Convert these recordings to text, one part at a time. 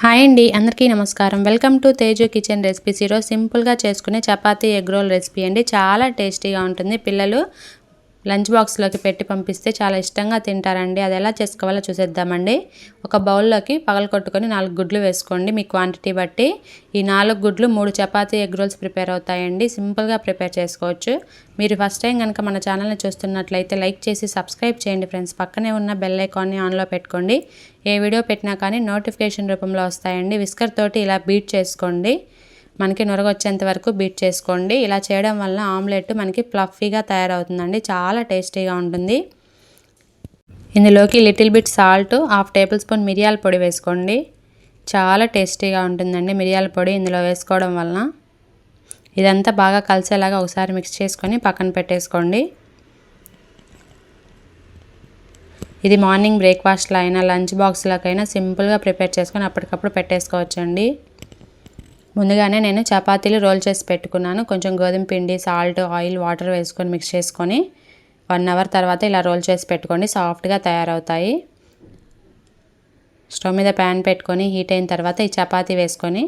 Hi అండి అందరికీ నమస్కారం. Welcome to Teju kitchen recipes. ఈరోజు సింపుల్గా చేసుకునే చపాతీ ఎగ్ రోల్ రెసిపీ అండి. చాలా టేస్టీగా ఉంటుంది. పిల్లలు లంచ్ బాక్స్లోకి పెట్టి పంపిస్తే చాలా ఇష్టంగా తింటారండి. అది ఎలా చేసుకోవాలో చూసేద్దామండి. ఒక బౌల్లోకి పగల కొట్టుకొని నాలుగు గుడ్లు వేసుకోండి. మీ క్వాంటిటీ బట్టి ఈ నాలుగు గుడ్లు మూడు చపాతీ ఎగ్ రోల్స్ ప్రిపేర్ అవుతాయండి. సింపుల్గా ప్రిపేర్ చేసుకోవచ్చు. మీరు ఫస్ట్ టైం కనుక మన ఛానల్ని చూస్తున్నట్లయితే లైక్ చేసి సబ్స్క్రైబ్ చేయండి ఫ్రెండ్స్. పక్కనే ఉన్న బెల్ ఐకాన్ని ఆన్లో పెట్టుకోండి. ఏ వీడియో పెట్టినా కానీ నోటిఫికేషన్ రూపంలో వస్తాయండి. విస్కర్ తోటి ఇలా బీట్ చేసుకోండి. మనకి నొరగొచ్చేంత వరకు బీట్ చేసుకోండి. ఇలా చేయడం వల్ల ఆమ్లెట్ మనకి ఫ్లఫీగా తయారవుతుందండి. చాలా టేస్టీగా ఉంటుంది. ఇందులోకి little bit salt half tablespoon మిరియాల పొడి వేసుకోండి. చాలా టేస్టీగా ఉంటుందండి మిరియాల పొడి ఇందులో వేసుకోవడం వలన. ఇదంతా బాగా కలిసేలాగా ఒకసారి మిక్స్ చేసుకొని పక్కన పెట్టేసుకోండి. ఇది మార్నింగ్ బ్రేక్ఫాస్ట్లో అయినా లంచ్ బాక్స్లకైనా సింపుల్గా ప్రిపేర్ చేసుకొని అప్పటికప్పుడు పెట్టేసుకోవచ్చండి. ముందుగానే నేను చపాతీలు రోల్ చేసి పెట్టుకున్నాను. కొంచెం గోధుమ పిండి సాల్ట్ ఆయిల్ వాటర్ వేసుకొని మిక్స్ చేసుకొని వన్ అవర్ తర్వాత ఇలా రోల్ చేసి పెట్టుకోండి. సాఫ్ట్గా తయారవుతాయి. స్టవ్ మీద ప్యాన్ పెట్టుకొని హీట్ అయిన తర్వాత ఈ చపాతీ వేసుకొని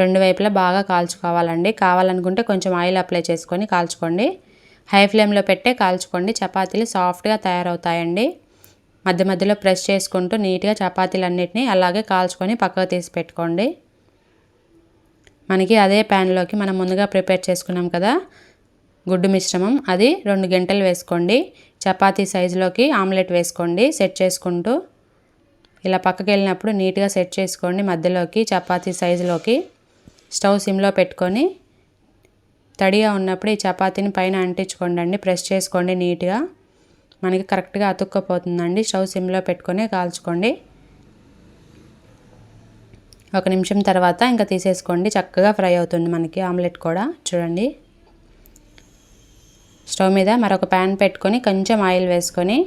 రెండు వైపులా బాగా కాల్చుకోవాలండి. కావాలనుకుంటే కొంచెం ఆయిల్ అప్లై చేసుకొని కాల్చుకోండి. హై ఫ్లేమ్లో పెట్టే కాల్చుకోండి. చపాతీలు సాఫ్ట్గా తయారవుతాయండి. మధ్య మధ్యలో ప్రెస్ చేసుకుంటూ నీట్గా చపాతీలు అన్నిటినీ అలాగే కాల్చుకొని పక్కకు తీసి పెట్టుకోండి. మనకి అదే ప్యాన్లోకి మనం ముందుగా ప్రిపేర్ చేసుకున్నాం కదా. గుడ్డు మిశ్రమం. అది రెండు గంటలు వేసుకోండి. చపాతీ సైజులోకి ఆమ్లెట్ వేసుకోండి. సెట్ చేసుకుంటూ ఇలా పక్కకి వెళ్ళినప్పుడు నీట్గా సెట్ చేసుకోండి. మధ్యలోకి చపాతీ సైజులోకి స్టవ్ సిమ్లో పెట్టుకొని తడిగా ఉన్నప్పుడు ఈ చపాతీని పైన అంటించుకోండి ప్రెస్ చేసుకోండి నీట్గా. మనకి కరెక్ట్గా అతుక్కపోతుందండి. స్టవ్ సిమ్లో పెట్టుకొని కాల్చుకోండి. ఒక నిమిషం తర్వాత ఇంకా తీసేసుకోండి. చక్కగా ఫ్రై అవుతుంది మనకి ఆమ్లెట్ కూడా. చూడండి. స్టవ్ మీద మరొక ప్యాన్ పెట్టుకొని కొంచెం ఆయిల్ వేసుకొని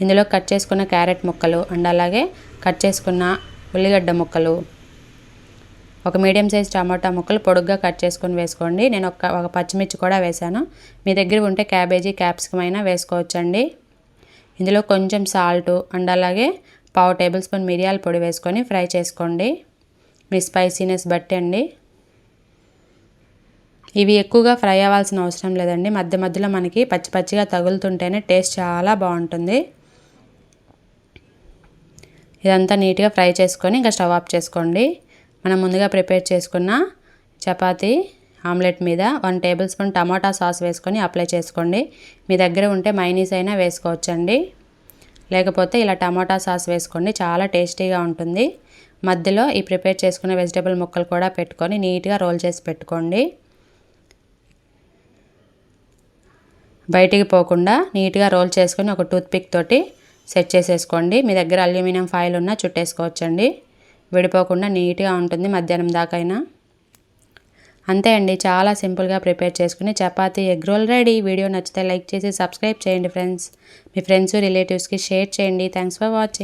ఇందులో కట్ చేసుకున్న క్యారెట్ ముక్కలు అండ్ అలాగే కట్ చేసుకున్న ఉల్లిగడ్డ ముక్కలు ఒక మీడియం సైజ్ టమాటా ముక్కలు పొడుగ్గా కట్ చేసుకొని వేసుకోండి. నేను ఒక ఒక పచ్చిమిర్చి కూడా వేశాను. మీ దగ్గర ఉంటే క్యాబేజీ క్యాప్సికమ్ అయినా వేసుకోవచ్చండి. ఇందులో కొంచెం సాల్ట్ అండ్ అలాగే పావు టేబుల్ స్పూన్ మిరియాల పొడి వేసుకొని ఫ్రై చేసుకోండి. మీ స్పైసీనెస్ బట్టి అండి. ఇవి ఎక్కువగా ఫ్రై అవ్వాల్సిన అవసరం లేదండి. మధ్య మధ్యలో మనకి పచ్చి పచ్చిగా తగులుతుంటేనే టేస్ట్ చాలా బాగుంటుంది. ఇదంతా నీట్గా ఫ్రై చేసుకొని ఇంకా స్టవ్ ఆఫ్ చేసుకోండి. మనం ముందుగా ప్రిపేర్ చేసుకున్న చపాతీ ఆమ్లెట్ మీద one tablespoon tomato sauce వేసుకొని అప్లై చేసుకోండి. మీ దగ్గర ఉంటే మైనీస్ అయినా వేసుకోవచ్చండి. లేకపోతే ఇలా టమాటా సాస్ వేసుకోండి చాలా టేస్టీగా ఉంటుంది. మధ్యలో ఈ ప్రిపేర్ చేసుకున్న వెజిటేబుల్ ముక్కలు కూడా పెట్టుకొని నీట్గా రోల్ చేసి పెట్టుకోండి. బయటికి పోకుండా నీట్గా రోల్ చేసుకొని ఒక టూత్పిక్ తోటి సెట్ చేసేసుకోండి. మీ దగ్గర అల్యూమినియం ఫాయిల్ ఉన్నా చుట్టేసుకోవచ్చండి. విడిపోకుండా నీట్గా ఉంటుంది. మధ్యాహ్నం దాకైనా అంతే అండి చాలా సింపుల్గా ప్రిపేర్ చేసుకుని chapati egg roll ready. Video నచ్చితే లైక్ చేసి సబ్స్క్రైబ్ చేయండి ఫ్రెండ్స్. మీ ఫ్రెండ్స్ రిలేటివ్స్కి షేర్ చేయండి. Thanks for watching.